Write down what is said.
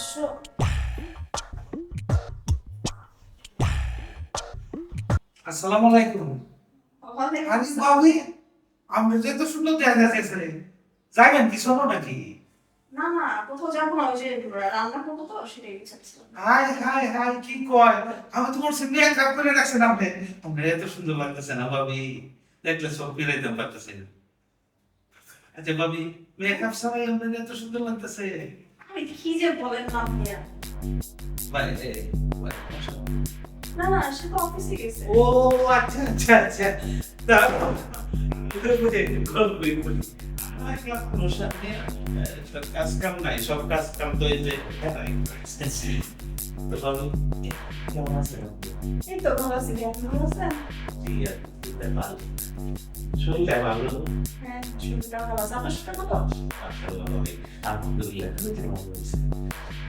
পাঁচশো আলাইকুম। যে তো আছে যাবেন কি শোনো নাকি? না না কোথাও যাব না ওই যে রান্না করব তো সেটাই হাই হাই হাই কি কয়? আমি কাপ করে এত সুন্দর লাগতেছে না ভাবি দেখলে সব ফিরাইতাম পারতেছে না। আচ্ছা ভাবি মেকআপ ছাড়াই আপনার এত সুন্দর লাগতেছে। কি যে বলেন না ভাইয়া? ভাই, এ, ভাই, না না সে তো অফিসে গেছে। ও আচ্ছা আচ্ছা আচ্ছা। তা কাজ কাম নাই সব কাজ কাম তো এই যে কেমন আছেন? এই তো ভালো আছি ভালো আছেন? জি, ভালো। শরীরটা ভালো হ্যাঁ শরীরটা ভালো আছে সাথে কথা। আলহামদুলিল্লাহ হয়েছে।